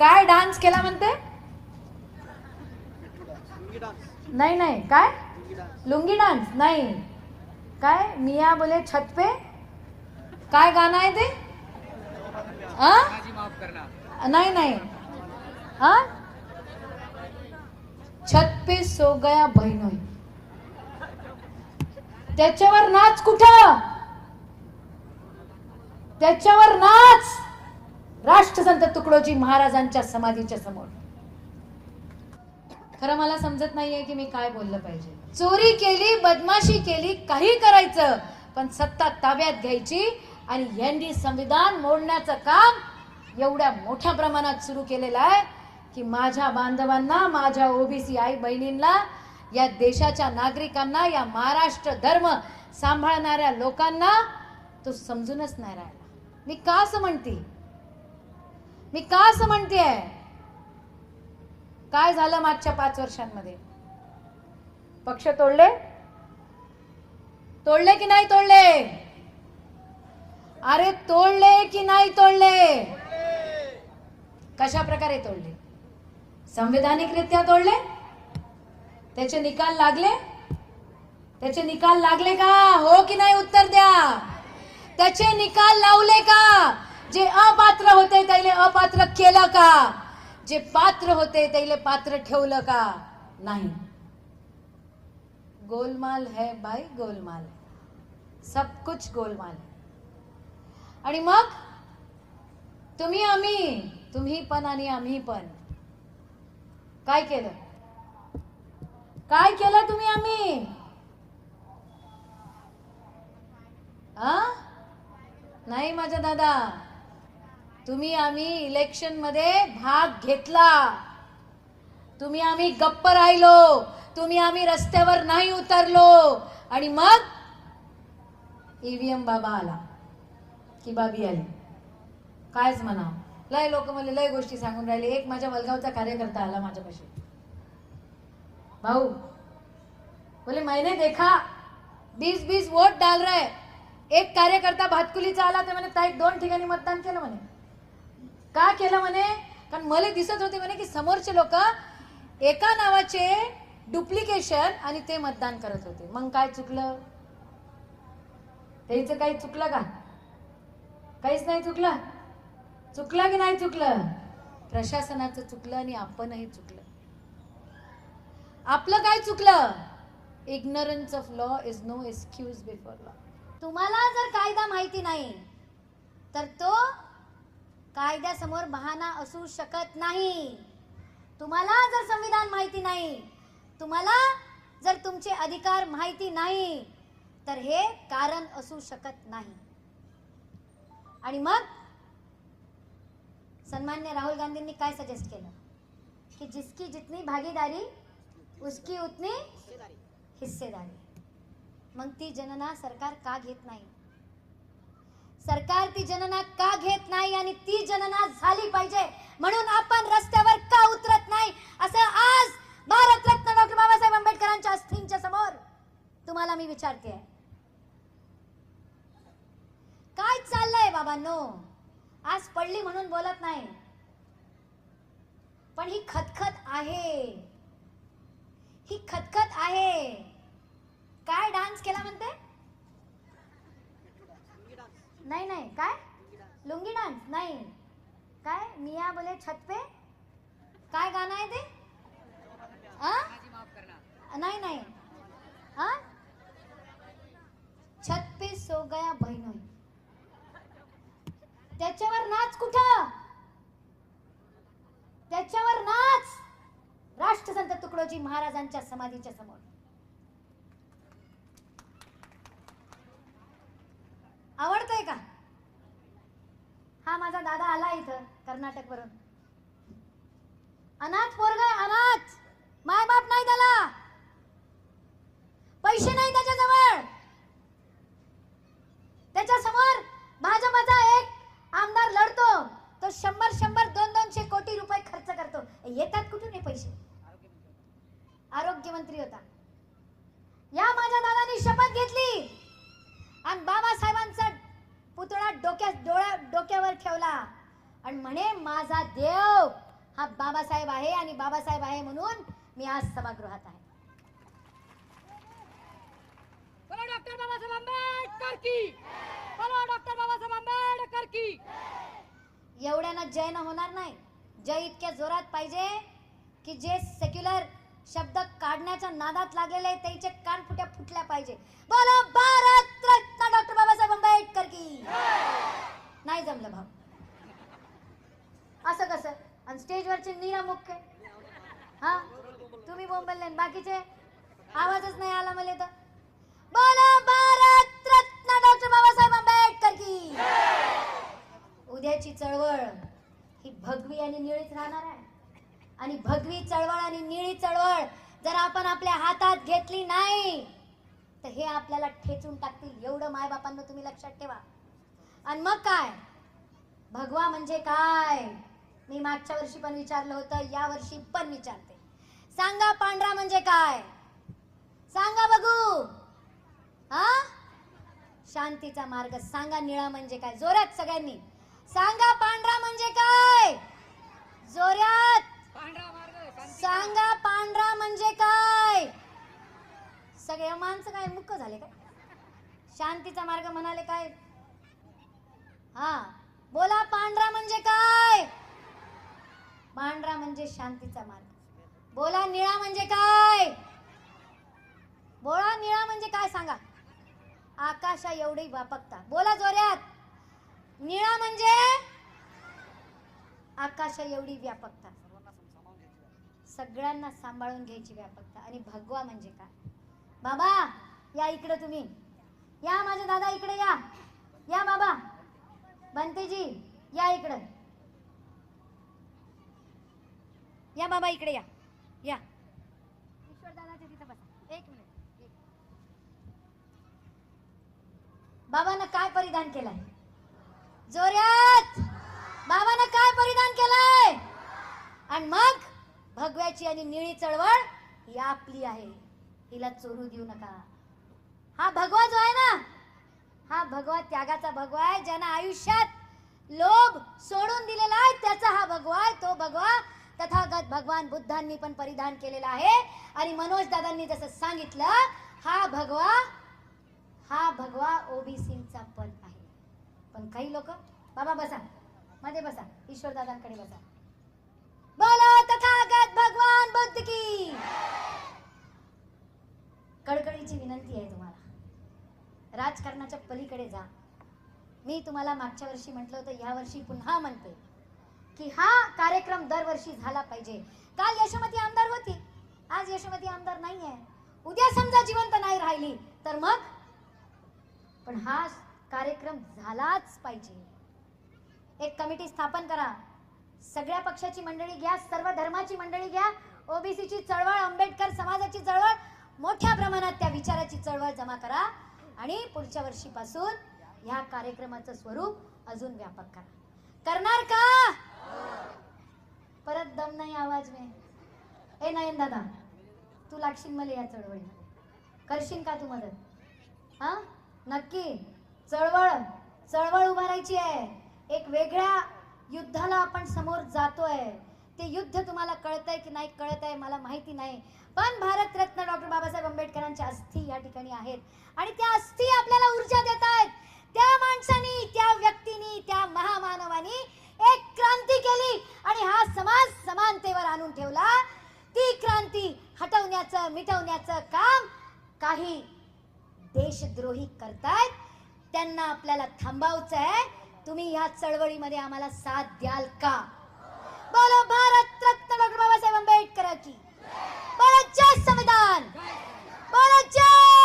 काय डान्स केला म्हणते? नाही नाही. काय? लुंगी डान्स. नाही. काय? मिया बोले छत पे. काय गाणं आहे ते? नाही नाही. हा छत पे सो गया बहिणोय त्याच्यावर नाच कुठं? त्याच्यावर नाच! राष्ट्रसंत तुकडोजी महाराजांच्या समाधीच्या समोर. खरं मला समजत नाहीये की मी काय बोललं पाहिजे. चोरी केली बदमाशी केली काही करायचं पण सत्ता ताब्यात घ्यायची आणि यांनी संविधान मोडण्याचं काम एवढ्या मोठ्या प्रमाणात सुरू केलेलं आहे की माझ्या बांधवांना माझ्या ओबीसी आई बहिणींना या देशाच्या नागरिकांना या महाराष्ट्र धर्म सांभाळणाऱ्या लोकांना तो समजूनच नाही राहिला. मी का असं म्हणते? मी का असं म्हणतेय? काय झालं मागच्या पाच वर्षांमध्ये? पक्ष तोडले? तोडले की नाही तोडले? अरे तोडले की नाही तोडले? कशा प्रकारे तोडले? संविधानिकरित्या तोडले? त्याचे निकाल लागले? त्याचे निकाल लागले का? हो की नाही उत्तर द्या. त्याचे निकाल लावले का? जे अपात्र होते त्याले अपात्र केलं का? जे पात्र होते त्याला पात्र ठेवलं का? नाही. गोलमाल है बाई गोलमाल सब कुछ गोलमाल है. आणि मग? तुम्ही आम्ही तुम्ही पण आणि आम्ही पण. काय केलं? काय केलं तुम्ही आम्ही? नाही माझ्या दादा. तुम्ही आम्ही इलेक्शनमध्ये भाग घेतला. तुम्ही आम्ही गप्प राहिलो. तुम्ही आम्ही रस्त्यावर नाही उतरलो. आणि मग ईव्हीएम बाबा आला. की बाबी आली. कायच म्हणा लय लोक मला लय गोष्टी सांगून राहिले. एक माझ्या वलगावचा कार्यकर्ता आला माझ्यापाशी. भाऊ बोले मैंने देखा बीस बीस वोट डाल रहे एक कार्यकर्ता भातकुलीचा आला ते म्हणे ताई दोन ठिकाणी मतदान केलं म्हणे. का केलं म्हणे? कारण मला दिसत होते म्हणे की समोरचे लोक एका नावाचे डुप्लिकेशन आणि ते मतदान करत होते. मग काय चुकलं? त्याचं काही चुकलं का? काहीच नाही चुकलं? चुकलं की नाही चुकलं? प्रशासनाचं चुकलं आणि आपणही चुकलं. आपलं काय चुकलं? Ignorance of law is no excuse before law तुम्हाला जर कायदा माहिती नाही तर तो कायद्यासमोर बहाना असू शकत नाही. तुम्हाला जर संविधान माहिती नाही तुम्हाला जर तुमचे अधिकार माहिती नाही तर हे कारण असू शकत नाही. आणि मग सन्मान्य राहुल गांधींनी काय सजेस्ट केलं? की जिसकी जितनी भागीदारी उसकी उतनी हिस्सेदारी. मग ती जनना सरकार का घेत नाही? सरकार ती जनना का घेत नाही आणि ती जनना झाली पाहिजे? म्हणून आपण रस्त्यावर का उतरत नाही? असं आज भारतरत्न डॉक्टर बाबासाहेब आंबेडकरांच्या अस्थींच्या समोर तुम्हाला मी विचारते काय चाललंय बाबांनो? आज पडली म्हणून बोलत नाही. पण ही खतखत आहे. ही खतखत आहे. काय डान्स केला म्हणते? नाही नाही. काय? लुंगी डान्स नाही. काय? मिया बोले छत पे काय गाणं आहे ते? नाही नाही. हा छत पे सो गया बहिणोय त्याच्यावर नाच कुठं? त्याच्यावर नाच! राष्ट्रसंत तुकडोजी महाराजांच्या समाधीच्या समोर आवडतंय का हा माझा दादा आला इथं कर्नाटक वरून अनाथ पोरग अनाथ! माय बाप नाही त्याला! पैसे नाही त्याच्याजवळ! त्याच्यासमोर भाजपचा एक आमदार लढतो तो शंभर शंभर दोन दोनशे कोटी रुपये खर्च करतो. येतात कुठून हे पैसे आरोग्यमंत्री होता या माझ्या दादानी शपथ घेतली आणि बाबासाहेबांचा आणि म्हणे माझा देव हा बाबासाहेब आहे आणि बाबासाहेब आहे म्हणून मी आज सभागृहात आहे. बोलो डॉक्टर बाबासाहेब आंबेडकर की. बोलो डॉक्टर बाबासाहेब आंबेडकर की. एवढ्यानं जय न होणार नाही. जय इतक्या जोरात पाहिजे की जे सेक्युलर शब्द काढण्याच्या नादात लागलेले आहेत त्याचे कान फुट्या फुटल्या पाहिजे. बोलो भारत रत्न डॉक्टर बाबासाहेब आंबेडकर की. नाही जमलं भाऊ. असं कसं? आणि स्टेजवरचे नीरा मुख्य. हा? तुम्ही बोंबलले बाकीचे? आवाजच नाही आला मला तर बोला भारत रत्न डॉक्टर बाबासाहेब आंबेडकर की. उद्याची चळवळ ही भगवी आणि निळीच राहणार आहे. आणि भगवी चळवळ आणि निळी चळवळ जर आपण आपल्या हातात घेतली नाही तर हे आपल्याला ठेचून टाकतील. एवढं मायबापांना तुम्ही लक्षात ठेवा. आणि मग काय? भगवा म्हणजे काय? मी मागच्या वर्षी पण विचारलं होतं या वर्षी पण विचारते. सांगा पांढरा म्हणजे काय? सांगा बघू. हा? शांतीचा मार्ग सांगा निळा म्हणजे काय? जोरात सगळ्यांनी. सांगा पांढरा म्हणजे काय? जोरात. सांगा पांढरा म्हणजे काय? सगळे माणसं काय मुक्क झाले काय? शांतीचा मार्ग म्हणाले काय? हा बोला पांढरा म्हणजे काय पांढरा म्हणजे शांतीचा मार्ग. बोला निळा म्हणजे काय? बोला निळा म्हणजे काय सांगा? आकाशा एवढी व्यापकता बोला जोऱ्यात निळा म्हणजे? आकाशा एवढी व्यापकता. सगळ्यांना सांभाळून घ्यायची व्यापकता. आणि भगवा म्हणजे काय? बाबा या इकडे तुम्ही. या माझ्या दादा इकडे या. या बाबा. बंतेजी या इकडं. या बाबा इकडे या. या. ईश्वर तिथं बसा. एक मिनिट एक. बाबानं काय परिधान केलंय? जोऱ्यात बाबानं काय परिधान केलंय? आणि मग भगव्याची आणि निळी चळवळ ही आपली आहे. हिला चोरू देऊ नका. हा भगवा जो आहे ना हा भगवा त्यागाचा भगवा आहे ज्यानं आयुष्यात लोभ सोडून दिलेला आहे त्याचा हा भगवा आहे तो भगवा तथागत भगवान बुद्धांनी पण परिधान केलेला आहे. आणि मनोज दादांनी जसं सांगितलं हा भगवा हा भगवा ओबीसीचा पण आहे. पण काही लोक बाबा बसा मध्ये बसा ईश्वर दादांकडे बसा. बोलो तथागत भगवान बुद्ध की! कडकडीची विनंती आहे तुम्हाला. राजकारणाच्या पलीकडे जा. मी तुम्हाला मागच्या वर्षी म्हटलं होतं या वर्षी पुन्हा म्हणते. की हा कार्यक्रम दरवर्षी झाला पाहिजे. काल यशोमती आमदार होती. आज यशोमती आमदार नाही आहे उद्या समजा जिवंत नाही राहिली तर मग? पण हा कार्यक्रम झालाच पाहिजे. एक कमिटी स्थापन करा. सगळ्या पक्षाची मंडळी घ्या सर्व धर्माची मंडळी घ्या. ओबीसीची चळवळ आंबेडकर समाजाची चळवळ मोठ्या प्रमाणात त्या विचाराची चळवळ जमा करा. आणि पुढच्या वर्षीपासून ह्या कार्यक्रमाचं स्वरूप अजून व्यापक करा. करणार का? परत दम नाही आवाज मे. ए नयन दादा तू लागशील मला या चळवळीला करशील का तू मदत? हा? नक्की. चळवळ चळवळ उभारायची आहे. एक वेगळ्या युद्धाला आपण समोर जातोय. ते युद्ध तुम्हाला कळतंय की नाही कळत आहे मला माहिती नाही. पण भारतरत्न डॉक्टर बाबासाहेब आंबेडकरांच्या अस्थी या ठिकाणी आहेत. आणि त्या अस्थी आपल्याला ऊर्जा देत आहेत त्या माणसानी त्या व्यक्तीनी त्या महामानवानी एक क्रांती केली आणि हा समाज समानतेवर आणून ठेवला. ती क्रांती हटवण्याचं मिटवण्याचं काम काही देशद्रोही करतायत त्यांना आपल्याला थांबवायचं आहे. तुम्ही ह्या चळवळीमध्ये आम्हाला साथ द्याल का? बोलो भारत रत्न डॉक्टर बाबासाहेब आंबेडकर की बोलो जय संविधान. बोलो जय